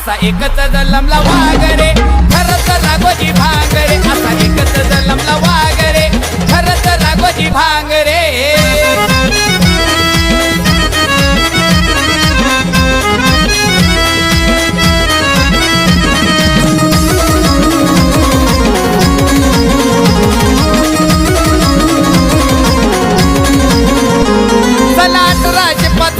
असा एकच जलमला वागरे. खरंच राघोजी भांगरे. असा एकच जलमला वागरे. खरंच राघोजी भांगरे. चला अठराशे पाच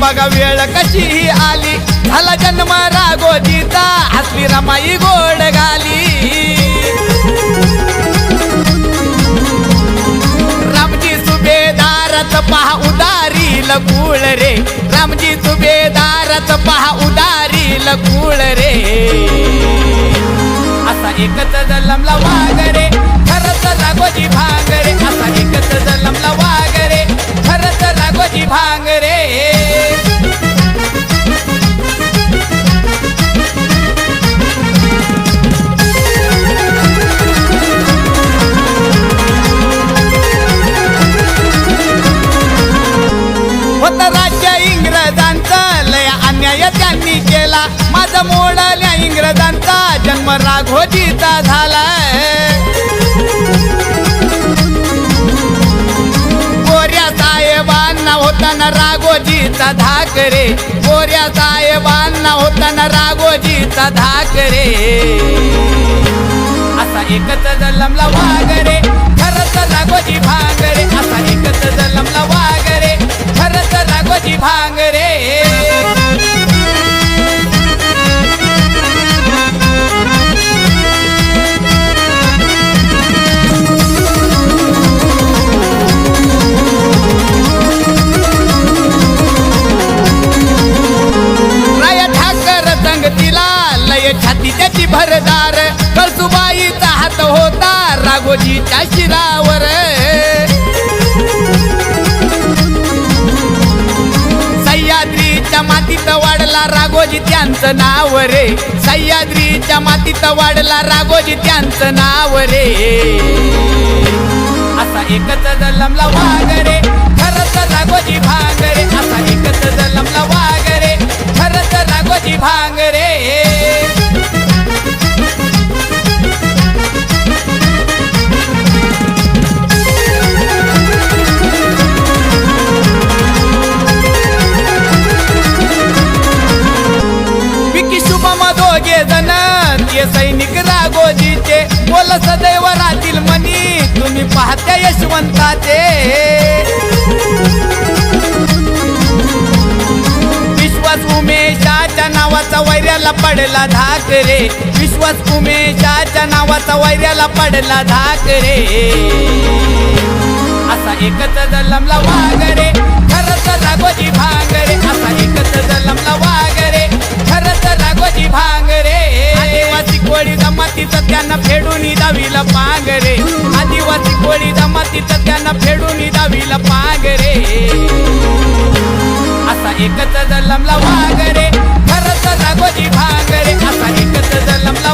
बघा वेळ कशी आली. झाला जन्म राघोजीचा हसली रमाई गोड गाली. रामजी सुभेदारच पहा उदारी लगूळ रे. रामजी सुभेदारच पहा उदारी लगूळ रे. असा एकच जलमला वागरे खरंच भांग भांगरे असा एकच जलमला वागरे खरंच राघोजी भांग रे. केला. माझा मोडल्या इंग्रजांचा. जन्म राघोजीचा झालाय. गोऱ्या साहेबांना होताना राघोजीचा धाकरे. गोऱ्या साहेबांना होताना राघोजीचा धाकरे. असा एकच जलमला वागरे. रे राघोजीच्या शिरावर सह्याद्रीच्या मातीत वाढला राघोजी त्यांचं नाव रे. सह्याद्रीच्या मातीत वाढला राघोजी त्यांचं नाव रे. असा एकच जलमला वागरे दोघे जण ते सैनिक राघोजीचे बोल सदैव राहतील मनी तुम्ही पाहत्या यशवंताचे. विश्वास उमेशाच्या नावाचा वैर्याला पडला धाक रे. विश्वास उमेशाच्या नावाचा वैर्याला पडला धाक रे. असा एकच जलमला वागरे खरंच राघोजी भांगरे असा एकच जलमला वाग माग पागरे असा एकच जलमला वागरे. खरंच भाग रे असा एकच जलमला